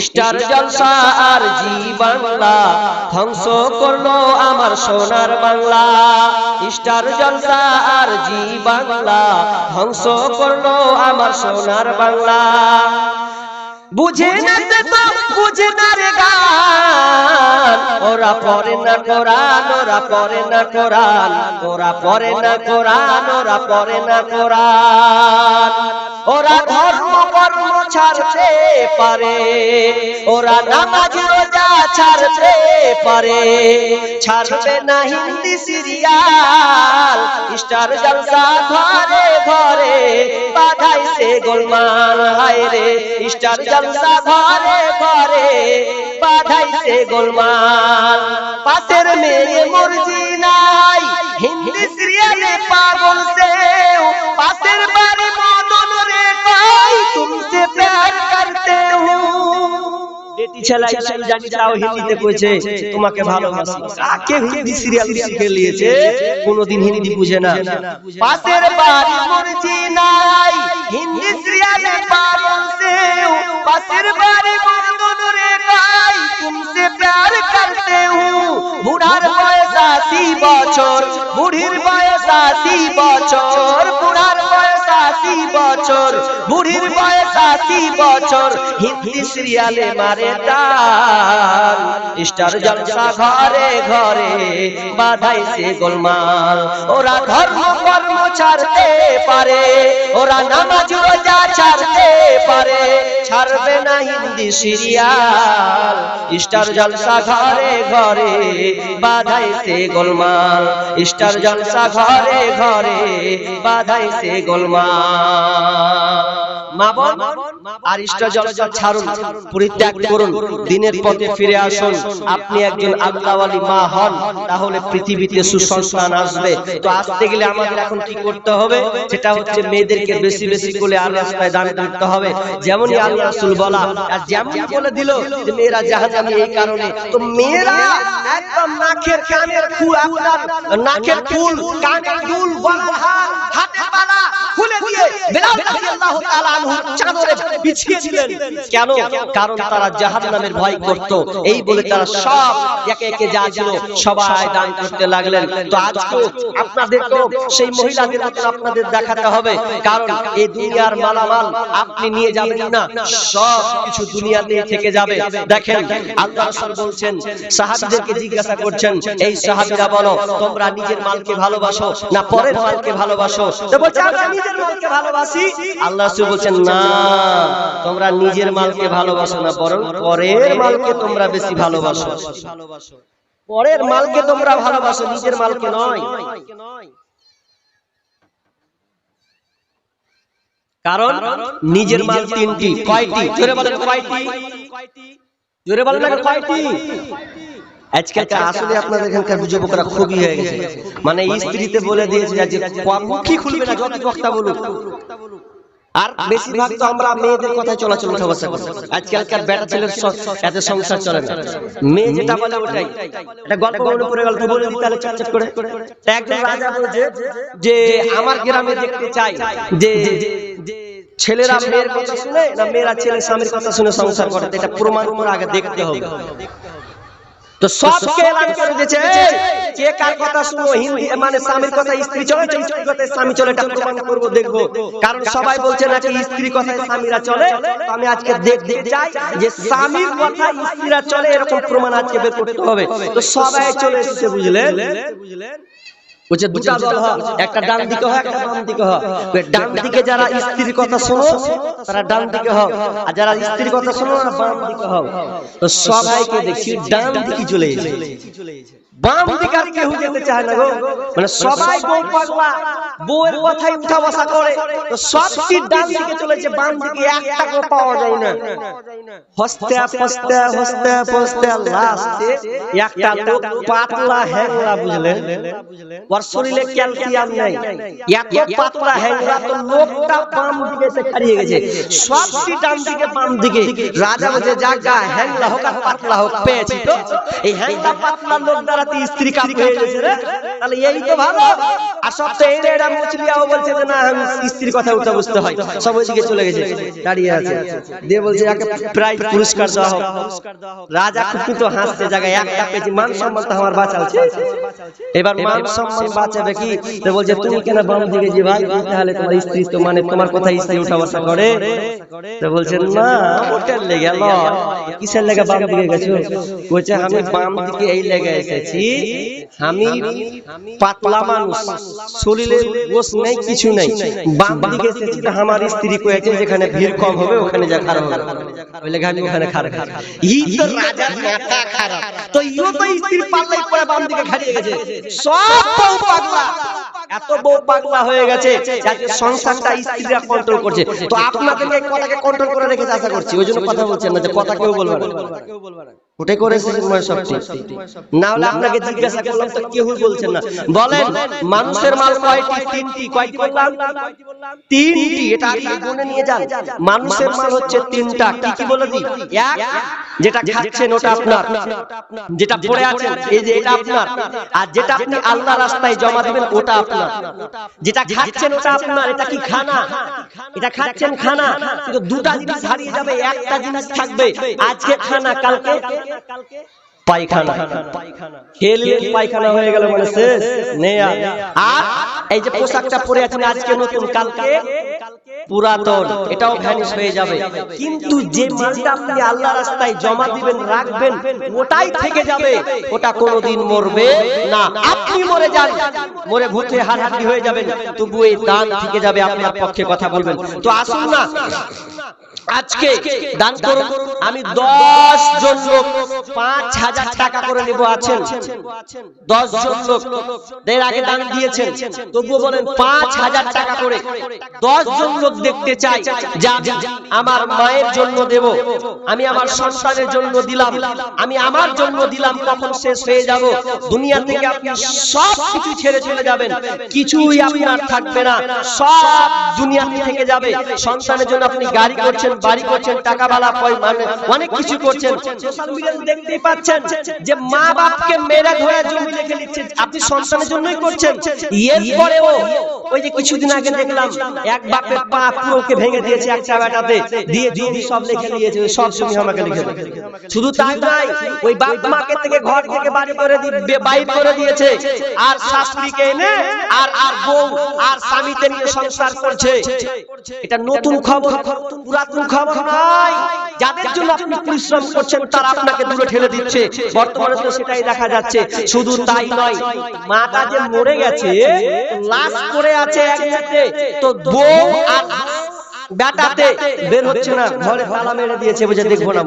Star Jalsha আর Zee Bangla, ধ্বংস করল আমার সোনার বাংলা। স্টার জলসা আর জি বাংলা, ধ্বংস করল আমার সোনার বাংলা। বুঝে তো বুঝে ওরা পড়ে না কোরআন, ওরা পড়ে না কোরআন, ওরা পড়ে না কোরআন, ওরা পড়ে না কোরআন। ওরা ধর্ম ছাড়তে পারে। ওরা নামাজ রোজা ছাড়তে পারে। ছাড়বে না হিন্দি সিরিয়াল, স্টার জলসা ঘরে ঘরে বাধাইছে গোলমাল, হায় রে। স্টার জলসা ঘরে ঘরে বাধাইছে গোলমাল। পাশের মেয়ে মর্জি নাই, হিন্দি সিরিয়ালে পাগল সে পাশের বাড়ি মদন রে কই তুমসে প্যার করতে বেটি ছেলে ইসলাম জানি তাও হিন্দিতে কইছে তোমাকে ভালোবাসি। কাকে হিন্দি সিরিয়াল শিখে নিয়েছে? কোনোদিন হিন্দি বুঝে না। পাশের বাড়ি মর্জি নাই হিন্দি সিরিয়ালে পাগল সে পাশের বাড়ি মদন রে কই তুমসে প্যার করতে বুড়ার বয়স আশি বছর বুড়ির বয়স আশি বছর বুড়ার আশি বছর, বুড়ির বয়স আশি বছর, হিন্দি সিরিয়ালে মারে টান স্টার জলসা ঘরে ঘরে গোলমাল। ওরা ধর্ম কর্ম ছাড়তে পারে, ওরা নামাজ রোজা ছাড়তে পারে। ছাড়বে না হিন্দি সিরিয়াল স্টার জলসা ঘরে ঘরে গোলমাল। স্টার জলসা ঘরে ঘরে গোলমাল। ফিরে আসুন। আপনি একজন আল্লাহওয়ালি মা হন, তাহলে পৃথিবীতে সুসংস্থান আসবে। তো আসতে গেলে আমাদের এখন কি করতে হবে? সেটা হচ্ছে মেয়েদেরকে বেশি বেশি করে আর রাস্তায় দান করতে হবে। যেমনই আল্লাহ রাসূল বলা, আর যেমন বলে দিল যে মেয়েরা জাহান্নামী এই কারণে। তো মেয়েরা একদম নাকের আপনাদের দেখাতে হবে। কারণ এই দুনিয়ার মালামাল আপনি নিয়ে যাবেন না, সব কিছু থেকে যাবে। দেখেন, আল্লাহ বলছেন, সাহাবীদেরকে জিজ্ঞাসা করছেন, এই সাহাবীরা বলো, তোমরা নিজের মালকে ভালোবাসো না পরের মালকে ভালোবাসো? বলছে নিজের মালকে ভালোবাসি। আল্লাহ রাসূল বলছেন, না, তোমরা নিজের মালকে ভালোবাসো না, বরং পরের মালকে তোমরা বেশি ভালোবাসো। পরের মালকে তোমরা ভালোবাসো, নিজের মালকে নয়। কারণ নিজের মাল তিনটি। কয়টি? জোরে বলেন কয়টি? জোরে বলেন কয়টি? আজকালকার আসলে আপনাদের এখানকার যুবকরা খুবই হয়ে গেছে। মানে স্ত্রীতে বলে দিয়েছে যে মুখই খুলবে না যত বক্তা বলুক। আর বেশিরভাগ তো আমরা মেয়েদের কথায় চলাচল উঠা বসা করি আজকালকার বেটা ছেলের এত সংসার চলে না। মেয়ে যেটা বলে ওটাই। এটা গল্প মনে পড়ে গেল বলে দিই তাহলে করে। একজন রাজা বলছে যে আমার গ্রামে দেখতে চাই যে যে ছেলেরা মেয়ের কথা শুনে না মেয়েরা ছেলে স্বামীর কথা শুনে সংসার করে। এটা প্রমাণ করে আগে দেখতে হবে। তো সবকে এলান করে দিয়েছে? কে কার কথা শুনো হিন্দি মানে স্বামীর কথা স্ত্রী চলে স্ত্রীর কথায় স্বামী চলে এটা প্রমাণ করব দেখব। কারণ সবাই বলছে নাকি স্ত্রী কথায় স্বামীরা চলে। তো আমি আজকে দেখতে চাই যে স্বামীর কথা স্ত্রীরা চলে এরকম প্রমাণ আজকে বের করতে হবে। তো সবাই চলে এসেছে বুঝলেন? বলছে দুটা দল হয় একটা ডান দিকে হয় একটা বাম দিকে হয়। ডান দিকে যারা স্ত্রীর কথা শোনো তারা ডান দিকে হও আর যারা স্ত্রীর কথা শোনো না বাম দিকে হও তো সবাইকে দেখছি ডান দিকে চলে এসেছে। বাম দিকে আর কেউ যেতে চায় না গো। মানে সবাই বউ পাগলা বউয়ের কথাই উঠা বসা করে। তো সব সিট ডান দিকে চলেছে বাম দিকে একটা কেউ পাওয়া যায় না। হস্তে হস্তে হস্তে হস্তে লাস্টে একটা লোক পাতলা হ্যাংলা বুঝলেন। ওর শরীরে ক্যালসিয়াম নাই। এত পাতলা হ্যাংরা তো লোকটা বাম দিকে এসে হারিয়ে গেছে। সব সিট ডান দিকে বাম দিকে রাজা বলছে জাগা হ্যাংলা হোক আর পাতলা হোক পেয়েছি তো। এই হ্যাংলা পাতলা লোক দ্বারা স্ত্রী কাপ হয়ে গেছে রে। তাহলে এই তো ভালো। স্ত্রীর কথা বুঝতে হয়। সব দাঁড়িয়ে আছে। দিয়ে বলছে হোক, রাজা তো এবার মান সম্মান বাঁচাবে কি? বলছে, তুমি কেন বাম দিকে যে ভাই তাহলে তোমার স্ত্রী তো মানে তোমার কথা স্ত্রী উঠা বসা করে। বলছে, না ওটার লেগে কিসের লেগে বাম দিকে গেছো? বলছে, আমি বাম দিকে এই লেগে এসেছি। আমি পাতলা মানুষ। শরীরে গোস নেই, কিছু নেই। বাম দিকে আমার স্ত্রী কয়েছে, যেখানে ভিড় কম হবে, ওখানে যা খারাপ হবে। ওই লেগে ওখানে খারাপ ই তো রাজা মাথা খারাপ। তো ইও তো স্ত্রী পাল্লাই পড়ে বাম খাড়িয়ে গেছে। সব পাগলা। এত বউ পাগলা হয়ে গেছে যাতে সংসারটা স্ত্রীরা কন্ট্রোল করছে। তো আপনাদের এই কথাকে কন্ট্রোল করে রেখেছে আশা করছি। ওই জন্য কথা বলছেন না যে কথা কেউ বলবে না। ওটাই করেছে ময় সব ঠিক না হলে আপনাকে জিজ্ঞাসা করলাম তো কেউ বলছেন না। বলেন মানুষের মাল কয়টি? তিনটি। কয়টি বললাম? তিনটি। এটা আপনি নিয়ে যান। মানুষের মাল হচ্ছে তিনটা। কি কি বলে দিই? এক যেটা খাচ্ছেন ওটা আপনার। যেটা পড়ে আছেন এই যে এটা আপনার। আর যেটা আপনি আল্লাহ রাস্তায় জমা দিবেন ওটা আপনার যেটা খাচ্ছেন ওটা আপনার এটা কি খানা? এটা খাচ্ছেন খানা কিন্তু দুটা জিনিস হারিয়ে যাবে একটা জিনিস থাকবে। আজকে খানা কালকে পায়খানা। খেলে পায়খানা। হয়ে গেল মানে শেষ। নেই আর আর এই যে পোশাকটা পরে আছেন আজকে নতুন কালকে। পুরাতন এটাও ভ্যানিশ হয়ে যাবে। কিন্তু যে মালটা আপনি আল্লাহ রাস্তায় জমা দিবেন রাখবেন ওটাই থেকে যাবে। ওটা কোনোদিন মরবে না। আপনি মরে যান মরে ভূতে হাড়হাড়ি হয়ে যাবেন তবু এই দান থেকে যাবে আপনার পক্ষে কথা বলবেন। তো আসুন না। আজকে দান করুন। আমি দশ জন লোক পাঁচ হাজার টাকা করে নেব আছেন। দশ জন লোক এর আগে দান দিয়েছেন। তবুও বলেন পাঁচ হাজার টাকা করে। দশ জন লোক দেখতে চাই, যা আমার মায়ের জন্য দেব। আমি আমার সন্তানের জন্য দিলাম। আমি আমার জন্য দিলাম কখন শেষ হয়ে যাব। দুনিয়া থেকে আপনি সব কিছু ছেড়ে চলে যাবেন। কিছুই আপনার থাকবে না। সব দুনিয়া থেকে যাবে। সন্তানের জন্য আপনি গাড়ি করছেন, বাড়ি করছেন টাকা বালা পয় মানে অনেক কিছু করছেন। দেখতেই পাচ্ছেন যে মা বাপকে মেরে ধরে জমি লিখে লিখছেন আপনি সন্তানের জন্যই করছেন। এরপরেও ওই যে কিছুদিন আগে দেখলাম, এক বাপের পা পুরোকে ভেঙে দিয়েছে একটা বেটাতে দিয়ে জমি সব লিখে দিয়েছে সব জমি আমাকে লিখে শুধু তাই নয়, ওই বাপ মাকে থেকে ঘর থেকে বাড়ি করে দিয়ে বাইর করে দিয়েছে। আর শাস্ত্রীকে এনে, আর আর বউ, আর স্বামীকে নিয়ে সংসার করছে। এটা নতুন খবর, পুরাতন খবর নয়। যাদের জন্য আপনি পরিশ্রম করছেন, তারা আপনাকে দূরে ঠেলে দিচ্ছে। বর্তমানে তো সেটাই দেখা যাচ্ছে। শুধু তাই নয় মাটা যে মরে গেছে, লাশ করে আছে এক তো বউ আর I, I, I, বেটাতে বের হচ্ছে না ঘরে তালা মেরে দিয়েছে বুঝে দেখব না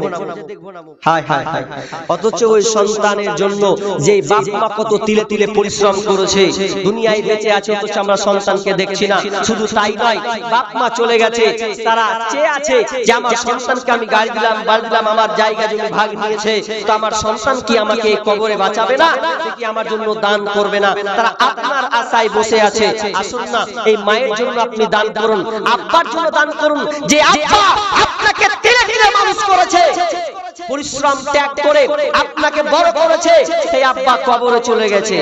হায় হায় হায় অথচ ওই সন্তানের জন্য যে বাপ মা কত তিলে তিলে পরিশ্রম করেছে দুনিয়ায় বেঁচে আছে অথচ আমরা সন্তানকে দেখছি না শুধু তাই নয় বাপ মা চলে গেছে তারা চেয়ে আছে যে আমার সন্তানকে আমি গাড়ি দিলাম বাড়ি দিলাম আমার জায়গা জমি ভাগ নিয়েছে তো আমার সন্তান কি আমাকে কবরে বাঁচাবে না? কি আমার জন্য দান করবে না? তারা আপনার আশায় বসে আছে আসুন না এই মায়ের জন্য আপনি দান করুন আব্বার জন্য দান করুন যে আব্বা আপনাকে তিলে তিলে মানুষ করেছে। পরিশ্রম ত্যাগ করে আপনাকে বড় করেছে। সেই আব্বা কবরে চলে গেছে।